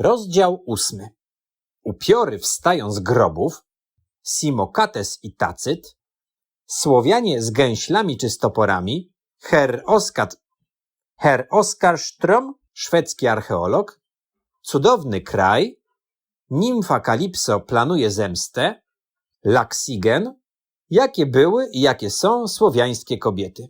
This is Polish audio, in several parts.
Rozdział ósmy. Upiory wstają z grobów, Simokates i Tacyt, Słowianie z gęślami czy stoporami, Herr Oskar, Herr Oskar Strom, szwedzki archeolog, Cudowny kraj, Nimfa Kalipso planuje zemstę, Laksigen, jakie były i jakie są słowiańskie kobiety.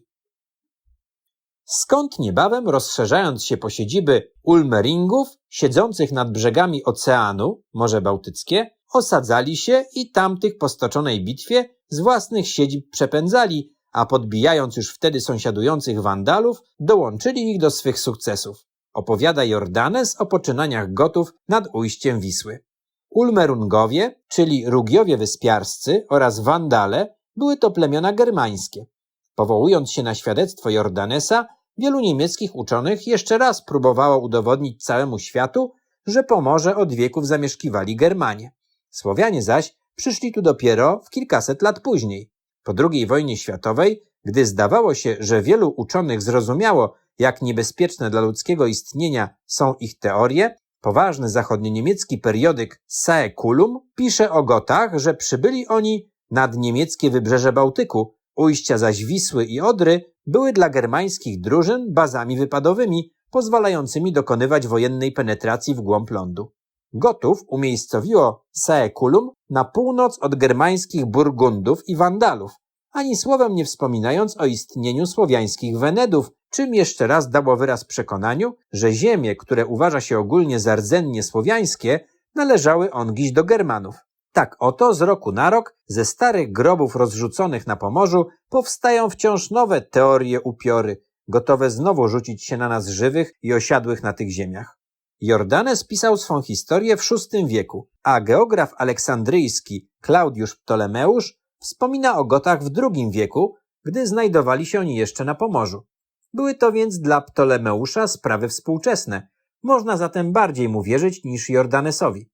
Skąd niebawem rozszerzając się po siedziby Ulmeringów, siedzących nad brzegami oceanu, Morze Bałtyckie, osadzali się i tamtych po stoczonej bitwie z własnych siedzib przepędzali, a podbijając już wtedy sąsiadujących Wandalów, dołączyli ich do swych sukcesów. Opowiada Jordanes o poczynaniach Gotów nad ujściem Wisły. Ulmerungowie, czyli Rugiowie Wyspiarscy oraz Wandale, były to plemiona germańskie. Powołując się na świadectwo Jordanesa, wielu niemieckich uczonych jeszcze raz próbowało udowodnić całemu światu, że Pomorze od wieków zamieszkiwali Germanie. Słowianie zaś przyszli tu dopiero w kilkaset lat później. Po II wojnie światowej, gdy zdawało się, że wielu uczonych zrozumiało, jak niebezpieczne dla ludzkiego istnienia są ich teorie, poważny zachodnioniemiecki periodyk Saeculum pisze o Gotach, że przybyli oni nad niemieckie wybrzeże Bałtyku, ujścia zaś Wisły i Odry były dla germańskich drużyn bazami wypadowymi, pozwalającymi dokonywać wojennej penetracji w głąb lądu. Gotów umiejscowiło Saeculum na północ od germańskich Burgundów i Wandalów, ani słowem nie wspominając o istnieniu słowiańskich Wenedów, czym jeszcze raz dało wyraz przekonaniu, że ziemie, które uważa się ogólnie za rdzennie słowiańskie, należały ongiś do Germanów. Tak oto z roku na rok ze starych grobów rozrzuconych na Pomorzu powstają wciąż nowe teorie upiory, gotowe znowu rzucić się na nas żywych i osiadłych na tych ziemiach. Jordanes pisał swą historię w VI wieku, a geograf aleksandryjski Klaudiusz Ptolemeusz wspomina o Gotach w II wieku, gdy znajdowali się oni jeszcze na Pomorzu. Były to więc dla Ptolemeusza sprawy współczesne. Można zatem bardziej mu wierzyć niż Jordanesowi.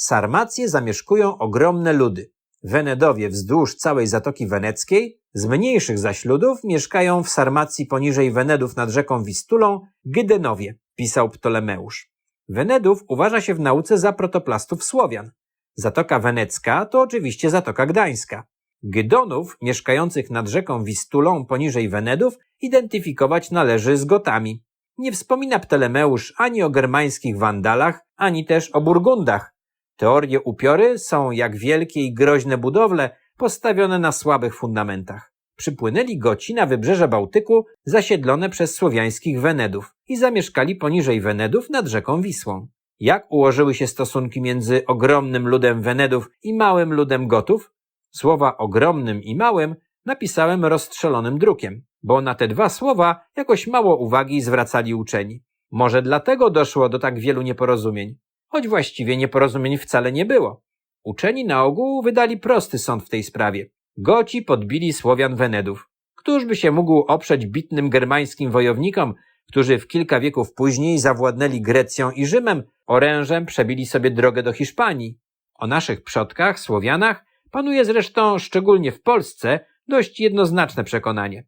Sarmacje zamieszkują ogromne ludy. Wenedowie wzdłuż całej Zatoki Weneckiej, z mniejszych zaś ludów mieszkają w Sarmacji poniżej Wenedów nad rzeką Wistulą Gydenowie, pisał Ptolemeusz. Wenedów uważa się w nauce za protoplastów Słowian. Zatoka Wenecka to oczywiście Zatoka Gdańska. Gydonów, mieszkających nad rzeką Wistulą poniżej Wenedów, identyfikować należy z Gotami. Nie wspomina Ptolemeusz ani o germańskich Wandalach, ani też o Burgundach. Teorie upiory są jak wielkie i groźne budowle postawione na słabych fundamentach. Przypłynęli Goci na wybrzeże Bałtyku zasiedlone przez słowiańskich Wenedów i zamieszkali poniżej Wenedów nad rzeką Wisłą. Jak ułożyły się stosunki między ogromnym ludem Wenedów i małym ludem Gotów? Słowa ogromnym i małym napisałem rozstrzelonym drukiem, bo na te dwa słowa jakoś mało uwagi zwracali uczeni. Może dlatego doszło do tak wielu nieporozumień, choć właściwie nieporozumień wcale nie było. Uczeni na ogół wydali prosty sąd w tej sprawie. Goci podbili Słowian Wenedów. Któż by się mógł oprzeć bitnym germańskim wojownikom, którzy w kilka wieków później zawładnęli Grecją i Rzymem, orężem przebili sobie drogę do Hiszpanii. O naszych przodkach, Słowianach, panuje zresztą, szczególnie w Polsce, dość jednoznaczne przekonanie.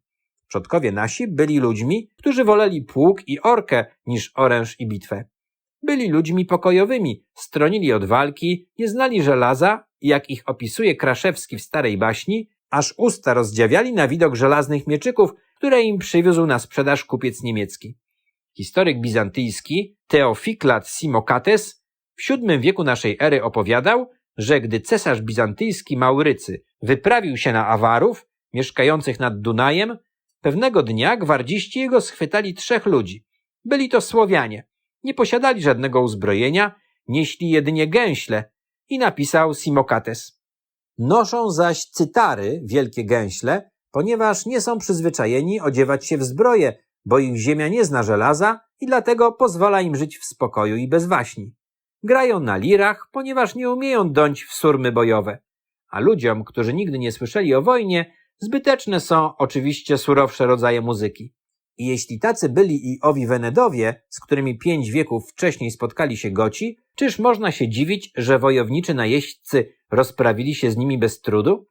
Przodkowie nasi byli ludźmi, którzy woleli pług i orkę niż oręż i bitwę. Byli ludźmi pokojowymi, stronili od walki, nie znali żelaza i jak ich opisuje Kraszewski w starej baśni, aż usta rozdziawiali na widok żelaznych mieczyków, które im przywiózł na sprzedaż kupiec niemiecki. Historyk bizantyjski Teofiklat Simokates w VII wieku naszej ery opowiadał, że gdy cesarz bizantyjski Maurycy wyprawił się na Awarów, mieszkających nad Dunajem, pewnego dnia gwardziści jego schwytali trzech ludzi. Byli to Słowianie. Nie posiadali żadnego uzbrojenia, nieśli jedynie gęśle i napisał Simokates. Noszą zaś cytary, wielkie gęśle, ponieważ nie są przyzwyczajeni odziewać się w zbroję, bo ich ziemia nie zna żelaza i dlatego pozwala im żyć w spokoju i bez waśni. Grają na lirach, ponieważ nie umieją dąć w surmy bojowe. A ludziom, którzy nigdy nie słyszeli o wojnie, zbyteczne są oczywiście surowsze rodzaje muzyki. I jeśli tacy byli i owi Wenedowie, z którymi pięć wieków wcześniej spotkali się Goci, czyż można się dziwić, że wojowniczy najeźdźcy rozprawili się z nimi bez trudu?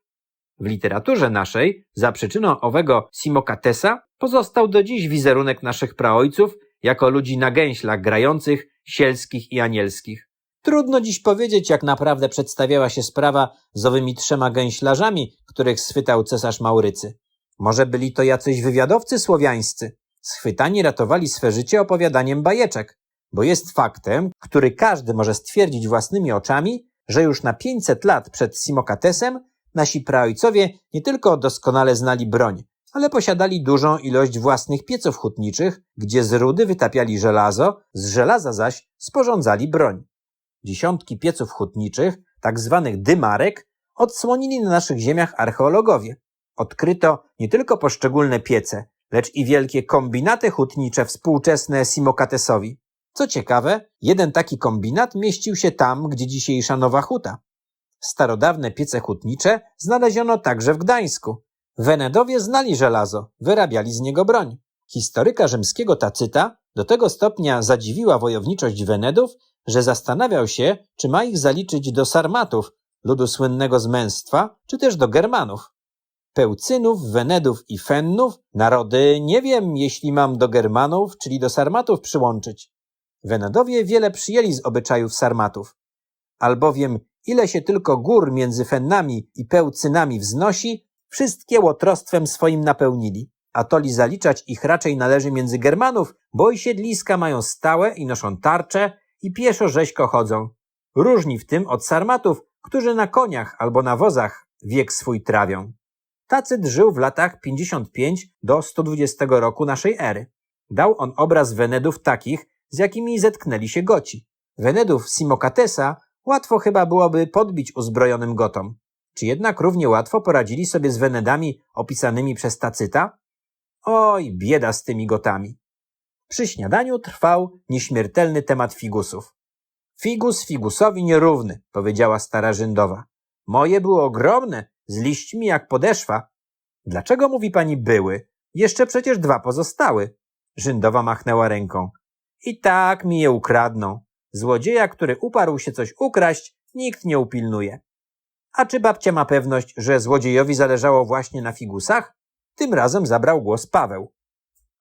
W literaturze naszej, za przyczyną owego Simokatesa, pozostał do dziś wizerunek naszych praojców jako ludzi na gęślach grających, sielskich i anielskich. Trudno dziś powiedzieć, jak naprawdę przedstawiała się sprawa z owymi trzema gęślarzami, których schwytał cesarz Maurycy. Może byli to jacyś wywiadowcy słowiańscy. Schwytani ratowali swe życie opowiadaniem bajeczek, bo jest faktem, który każdy może stwierdzić własnymi oczami, że już na 500 lat przed Simokatesem nasi praojcowie nie tylko doskonale znali broń, ale posiadali dużą ilość własnych pieców hutniczych, gdzie z rudy wytapiali żelazo, z żelaza zaś sporządzali broń. Dziesiątki pieców hutniczych, tak zwanych dymarek, odsłonili na naszych ziemiach archeologowie. Odkryto nie tylko poszczególne piece, lecz i wielkie kombinaty hutnicze współczesne Simokatesowi. Co ciekawe, jeden taki kombinat mieścił się tam, gdzie dzisiejsza Nowa Huta. Starodawne piece hutnicze znaleziono także w Gdańsku. Wenedowie znali żelazo, wyrabiali z niego broń. Historyka rzymskiego Tacyta do tego stopnia zadziwiła wojowniczość Wenedów, że zastanawiał się, czy ma ich zaliczyć do Sarmatów, ludu słynnego z męstwa, czy też do Germanów. Pełcynów, Wenedów i Fennów, narody nie wiem, jeśli mam do Germanów, czyli do Sarmatów przyłączyć. Wenedowie wiele przyjęli z obyczajów Sarmatów. Albowiem ile się tylko gór między Fennami i Pełcynami wznosi, wszystkie łotrostwem swoim napełnili. A toli zaliczać ich raczej należy między Germanów, bo i siedliska mają stałe i noszą tarcze i pieszo rzeźko chodzą. Różni w tym od Sarmatów, którzy na koniach albo na wozach wiek swój trawią. Tacyt żył w latach 55 do 120 roku naszej ery. Dał on obraz Wenedów takich, z jakimi zetknęli się Goci. Wenedów Simokatesa łatwo chyba byłoby podbić uzbrojonym Gotom. Czy jednak równie łatwo poradzili sobie z Wenedami opisanymi przez Tacyta? Oj, bieda z tymi Gotami. Przy śniadaniu trwał nieśmiertelny temat figusów. Figus figusowi nierówny, powiedziała stara Żyndowa. Moje były ogromne, z liśćmi jak podeszwa. Dlaczego mówi pani były? Jeszcze przecież dwa pozostały. Żyndowa machnęła ręką. I tak mi je ukradną. Złodzieja, który uparł się coś ukraść, nikt nie upilnuje. A czy babcia ma pewność, że złodziejowi zależało właśnie na figusach? Tym razem zabrał głos Paweł.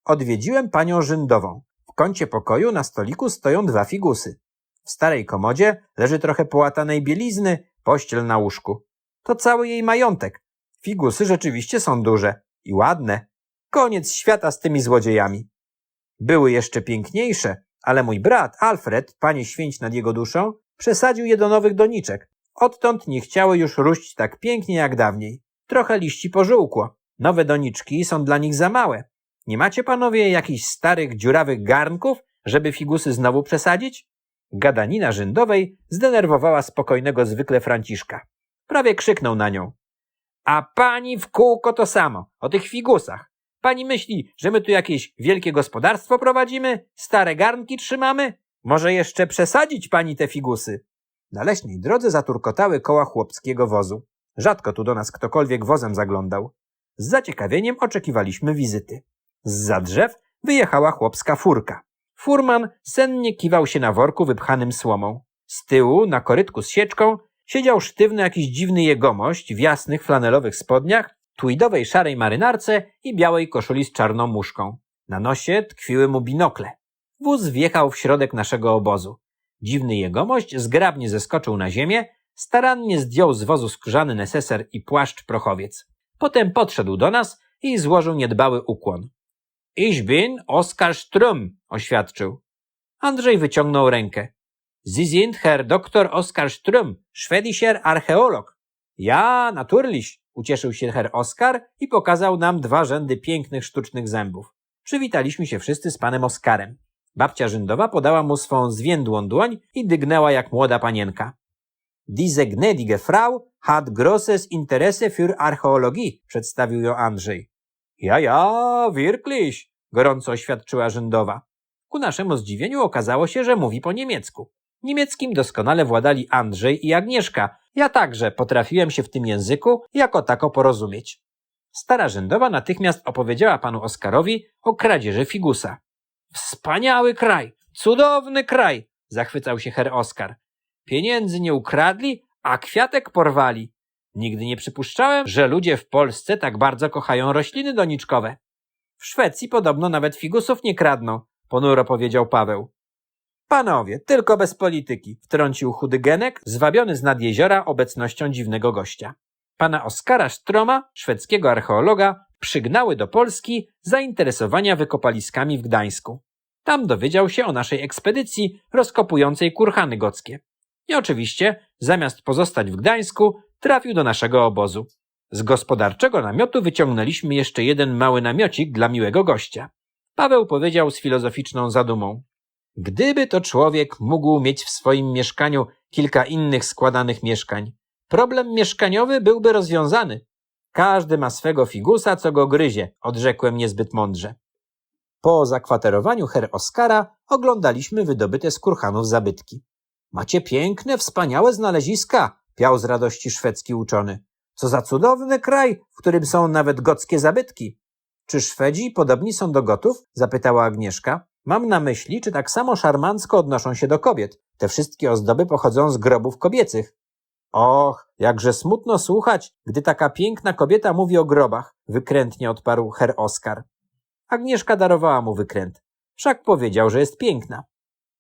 Odwiedziłem panią Żyndową. W kącie pokoju na stoliku stoją dwa figusy. W starej komodzie leży trochę połatanej bielizny, pościel na łóżku. To cały jej majątek. Figusy rzeczywiście są duże i ładne. Koniec świata z tymi złodziejami. Były jeszcze piękniejsze, ale mój brat, Alfred, panie święć nad jego duszą, przesadził je do nowych doniczek. Odtąd nie chciały już róść tak pięknie jak dawniej. Trochę liści pożółkło. Nowe doniczki są dla nich za małe. Nie macie panowie jakichś starych, dziurawych garnków, żeby figusy znowu przesadzić? Gadanina rzędowej zdenerwowała spokojnego zwykle Franciszka. Prawie krzyknął na nią. A pani w kółko to samo, o tych figusach. Pani myśli, że my tu jakieś wielkie gospodarstwo prowadzimy? Stare garnki trzymamy? Może jeszcze przesadzić pani te figusy? Na leśnej drodze zaturkotały koła chłopskiego wozu. Rzadko tu do nas ktokolwiek wozem zaglądał. Z zaciekawieniem oczekiwaliśmy wizyty. Z drzew wyjechała chłopska furka. Furman sennie kiwał się na worku wypchanym słomą. Z tyłu, na korytku z sieczką, siedział sztywny jakiś dziwny jegomość w jasnych flanelowych spodniach, tweedowej szarej marynarce i białej koszuli z czarną muszką. Na nosie tkwiły mu binokle. Wóz wjechał w środek naszego obozu. Dziwny jegomość zgrabnie zeskoczył na ziemię, starannie zdjął z wozu skórzany neseser i płaszcz prochowiec. Potem podszedł do nas i złożył niedbały ukłon. Ich bin Oskar Ström, oświadczył. Andrzej wyciągnął rękę. Sie sind Herr Dr. Oskar Ström, schwedischer Archäolog. Ja, natürlich, ucieszył się Herr Oskar i pokazał nam dwa rzędy pięknych sztucznych zębów. Przywitaliśmy się wszyscy z panem Oskarem. Babcia Rzyndowa podała mu swą zwiędłą dłoń i dygnęła jak młoda panienka. Diese gnädige Frau hat grosses Interesse für Archäologie, przedstawił ją Andrzej. Ja, ja, wirklich, gorąco oświadczyła Rzyndowa. Ku naszemu zdziwieniu okazało się, że mówi po niemiecku. Niemieckim doskonale władali Andrzej i Agnieszka. Ja także potrafiłem się w tym języku jako tako porozumieć. Stara Rzędowa natychmiast opowiedziała panu Oskarowi o kradzieży figusa. Wspaniały kraj! Cudowny kraj! zachwycał się Herr Oskar. Pieniędzy nie ukradli, a kwiatek porwali. Nigdy nie przypuszczałem, że ludzie w Polsce tak bardzo kochają rośliny doniczkowe. W Szwecji podobno nawet figusów nie kradną, ponuro powiedział Paweł. Panowie, tylko bez polityki, wtrącił chudy Genek, zwabiony z nad jeziora obecnością dziwnego gościa. Pana Oskara Sztroma, szwedzkiego archeologa, przygnały do Polski zainteresowania wykopaliskami w Gdańsku. Tam dowiedział się o naszej ekspedycji rozkopującej kurhany gockie. I oczywiście, zamiast pozostać w Gdańsku, trafił do naszego obozu. Z gospodarczego namiotu wyciągnęliśmy jeszcze jeden mały namiocik dla miłego gościa. Paweł powiedział z filozoficzną zadumą. Gdyby to człowiek mógł mieć w swoim mieszkaniu kilka innych składanych mieszkań, problem mieszkaniowy byłby rozwiązany. Każdy ma swego figusa, co go gryzie, odrzekłem niezbyt mądrze. Po zakwaterowaniu her Oskara oglądaliśmy wydobyte z kurhanów zabytki. Macie piękne, wspaniałe znaleziska, piał z radości szwedzki uczony. Co za cudowny kraj, w którym są nawet gockie zabytki. Czy Szwedzi podobni są do Gotów? zapytała Agnieszka. Mam na myśli, czy tak samo szarmancko odnoszą się do kobiet. Te wszystkie ozdoby pochodzą z grobów kobiecych. Och, jakże smutno słuchać, gdy taka piękna kobieta mówi o grobach, wykrętnie odparł Herr Oskar. Agnieszka darowała mu wykręt. Wszak powiedział, że jest piękna.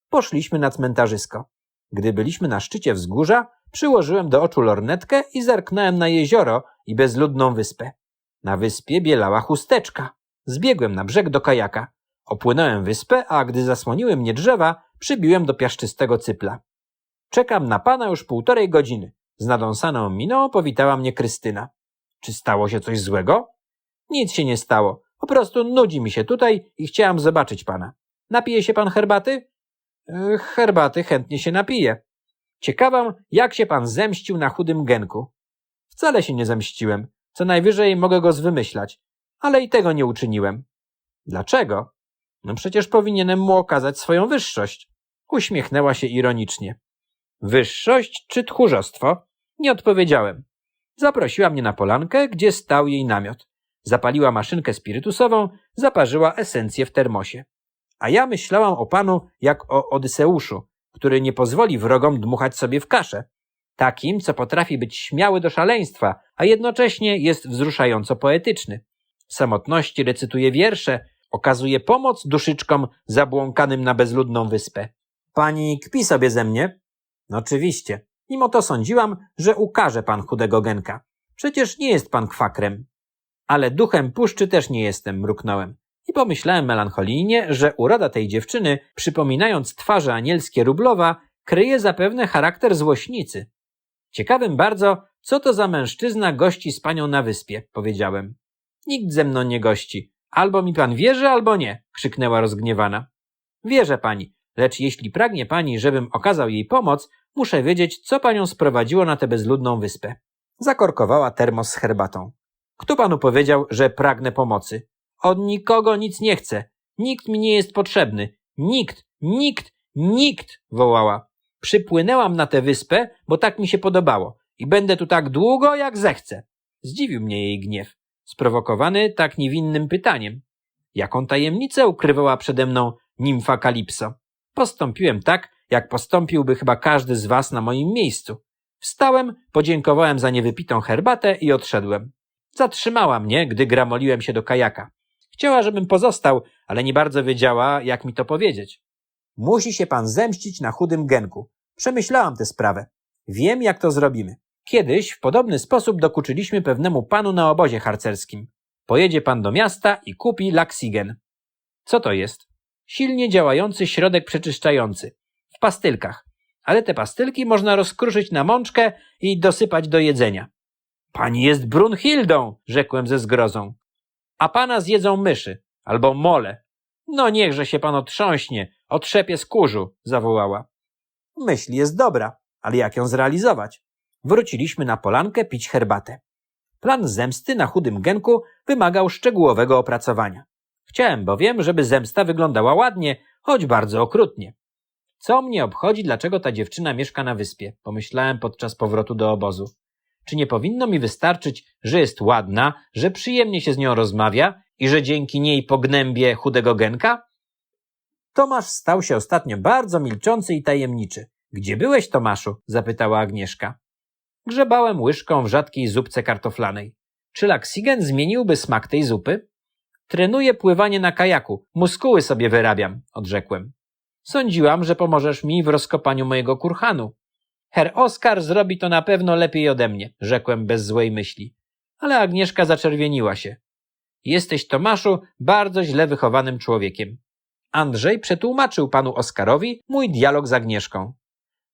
Poszliśmy na cmentarzysko. Gdy byliśmy na szczycie wzgórza, przyłożyłem do oczu lornetkę i zerknąłem na jezioro i bezludną wyspę. Na wyspie bielała chusteczka. Zbiegłem na brzeg do kajaka. Opłynąłem wyspę, a gdy zasłoniły mnie drzewa, przybiłem do piaszczystego cypla. Czekam na pana już półtorej godziny. Z nadąsaną miną powitała mnie Krystyna. Czy stało się coś złego? Nic się nie stało. Po prostu nudzi mi się tutaj i chciałam zobaczyć pana. Napije się pan herbaty? E, herbaty chętnie się napiję. Ciekawam, jak się pan zemścił na chudym genku. Wcale się nie zemściłem. Co najwyżej mogę go zwymyślać. Ale i tego nie uczyniłem. Dlaczego? No przecież powinienem mu okazać swoją wyższość. Uśmiechnęła się ironicznie. Wyższość czy tchórzostwo? Nie odpowiedziałem. Zaprosiła mnie na polankę, gdzie stał jej namiot. Zapaliła maszynkę spirytusową, zaparzyła esencję w termosie. A ja myślałam o panu jak o Odyseuszu, który nie pozwoli wrogom dmuchać sobie w kaszę. Takim, co potrafi być śmiały do szaleństwa, a jednocześnie jest wzruszająco poetyczny. W samotności recytuje wiersze, okazuje pomoc duszyczkom zabłąkanym na bezludną wyspę. Pani kpi sobie ze mnie? No oczywiście. Mimo to sądziłam, że ukaże pan chudego Genka. Przecież nie jest pan kwakrem. Ale duchem puszczy też nie jestem, mruknąłem. I pomyślałem melancholijnie, że uroda tej dziewczyny, przypominając twarze anielskie Rublowa, kryje zapewne charakter złośnicy. Ciekawym bardzo, co to za mężczyzna gości z panią na wyspie, powiedziałem. Nikt ze mną nie gości. Albo mi pan wierzy, albo nie, krzyknęła rozgniewana. Wierzę pani, lecz jeśli pragnie pani, żebym okazał jej pomoc, muszę wiedzieć, co panią sprowadziło na tę bezludną wyspę. Zakorkowała termos z herbatą. Kto panu powiedział, że pragnę pomocy? Od nikogo nic nie chcę. Nikt mi nie jest potrzebny. Nikt, nikt, nikt, wołała. Przypłynęłam na tę wyspę, bo tak mi się podobało i będę tu tak długo, jak zechcę. Zdziwił mnie jej gniew, sprowokowany tak niewinnym pytaniem. Jaką tajemnicę ukrywała przede mną nimfa Kalipso? Postąpiłem tak, jak postąpiłby chyba każdy z was na moim miejscu. Wstałem, podziękowałem za niewypitą herbatę i odszedłem. Zatrzymała mnie, gdy gramoliłem się do kajaka. Chciała, żebym pozostał, ale nie bardzo wiedziała, jak mi to powiedzieć. Musi się pan zemścić na chudym genku. Przemyślałam tę sprawę. Wiem, jak to zrobimy. Kiedyś w podobny sposób dokuczyliśmy pewnemu panu na obozie harcerskim. Pojedzie pan do miasta i kupi laksigen. Co to jest? Silnie działający środek przeczyszczający. W pastylkach. Ale te pastylki można rozkruszyć na mączkę i dosypać do jedzenia. Pani jest Brunhildą, rzekłem ze zgrozą. A pana zjedzą myszy, albo mole. No niechże się pan otrząśnie, otrzepie z kurzu, zawołała. Myśl jest dobra, ale jak ją zrealizować? Wróciliśmy na polankę pić herbatę. Plan zemsty na chudym genku wymagał szczegółowego opracowania. Chciałem bowiem, żeby zemsta wyglądała ładnie, choć bardzo okrutnie. Co mnie obchodzi, dlaczego ta dziewczyna mieszka na wyspie? Pomyślałem podczas powrotu do obozu. Czy nie powinno mi wystarczyć, że jest ładna, że przyjemnie się z nią rozmawia i że dzięki niej pognębię chudego Genka? Tomasz stał się ostatnio bardzo milczący i tajemniczy. Gdzie byłeś, Tomaszu? zapytała Agnieszka. Grzebałem łyżką w rzadkiej zupce kartoflanej. Czy laksigen zmieniłby smak tej zupy? Trenuję pływanie na kajaku, muskuły sobie wyrabiam, odrzekłem. Sądziłam, że pomożesz mi w rozkopaniu mojego kurhanu. Herr Oskar zrobi to na pewno lepiej ode mnie, rzekłem bez złej myśli. Ale Agnieszka zaczerwieniła się. Jesteś, Tomaszu, bardzo źle wychowanym człowiekiem. Andrzej przetłumaczył panu Oskarowi mój dialog z Agnieszką.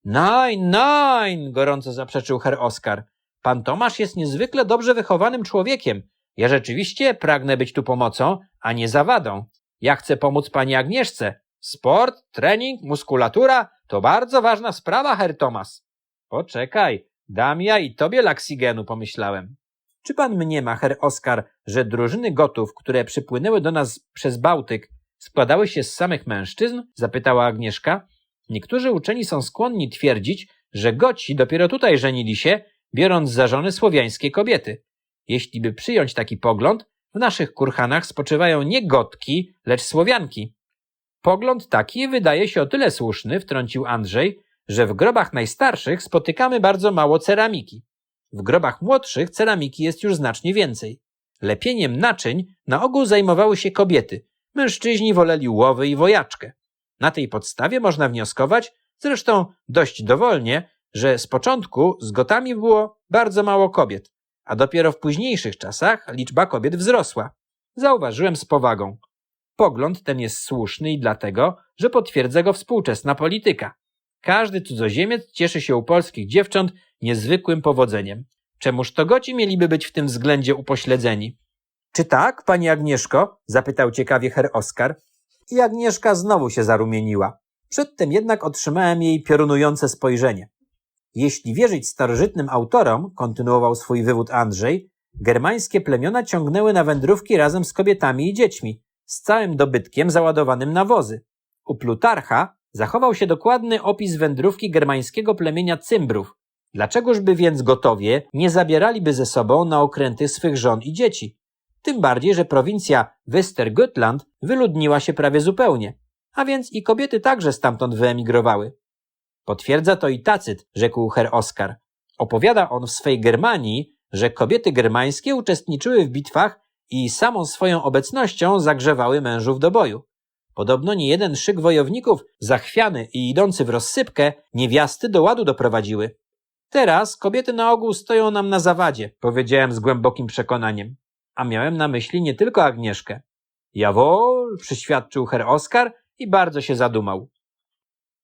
Nein, nein, gorąco zaprzeczył Herr Oskar. Pan Tomasz jest niezwykle dobrze wychowanym człowiekiem. Ja rzeczywiście pragnę być tu pomocą, a nie zawadą. Ja chcę pomóc pani Agnieszce. Sport, trening, muskulatura to bardzo ważna sprawa, Herr Tomas. Poczekaj, dam ja i tobie laksigenu, pomyślałem. Czy pan mniema, Herr Oskar, że drużyny gotów, które przypłynęły do nas przez Bałtyk, składały się z samych mężczyzn? zapytała Agnieszka. Niektórzy uczeni są skłonni twierdzić, że goci dopiero tutaj żenili się, biorąc za żony słowiańskie kobiety. Jeśli by przyjąć taki pogląd, w naszych kurhanach spoczywają nie gotki, lecz słowianki. Pogląd taki wydaje się o tyle słuszny, wtrącił Andrzej, że w grobach najstarszych spotykamy bardzo mało ceramiki. W grobach młodszych ceramiki jest już znacznie więcej. Lepieniem naczyń na ogół zajmowały się kobiety. Mężczyźni woleli łowy i wojaczkę. Na tej podstawie można wnioskować, zresztą dość dowolnie, że z początku z gotami było bardzo mało kobiet, a dopiero w późniejszych czasach liczba kobiet wzrosła. Zauważyłem z powagą. Pogląd ten jest słuszny i dlatego, że potwierdza go współczesna polityka. Każdy cudzoziemiec cieszy się u polskich dziewcząt niezwykłym powodzeniem. Czemuż to goci mieliby być w tym względzie upośledzeni? Czy tak, pani Agnieszko? zapytał ciekawie Herr Oskar. I Agnieszka znowu się zarumieniła. Przedtem jednak otrzymałem jej piorunujące spojrzenie. Jeśli wierzyć starożytnym autorom, kontynuował swój wywód Andrzej, germańskie plemiona ciągnęły na wędrówki razem z kobietami i dziećmi, z całym dobytkiem załadowanym na wozy. U Plutarcha zachował się dokładny opis wędrówki germańskiego plemienia Cymbrów. Dlaczegożby więc gotowie nie zabieraliby ze sobą na okręty swych żon i dzieci? Tym bardziej, że prowincja Westergötland wyludniła się prawie zupełnie, a więc i kobiety także stamtąd wyemigrowały. Potwierdza to i Tacyt, rzekł Herr Oskar. Opowiada on w swej Germanii, że kobiety germańskie uczestniczyły w bitwach i samą swoją obecnością zagrzewały mężów do boju. Podobno nie jeden szyk wojowników, zachwiany i idący w rozsypkę, niewiasty do ładu doprowadziły. Teraz kobiety na ogół stoją nam na zawadzie, powiedziałem z głębokim przekonaniem. A miałem na myśli nie tylko Agnieszkę. Jawol, przyświadczył Herr Oskar i bardzo się zadumał.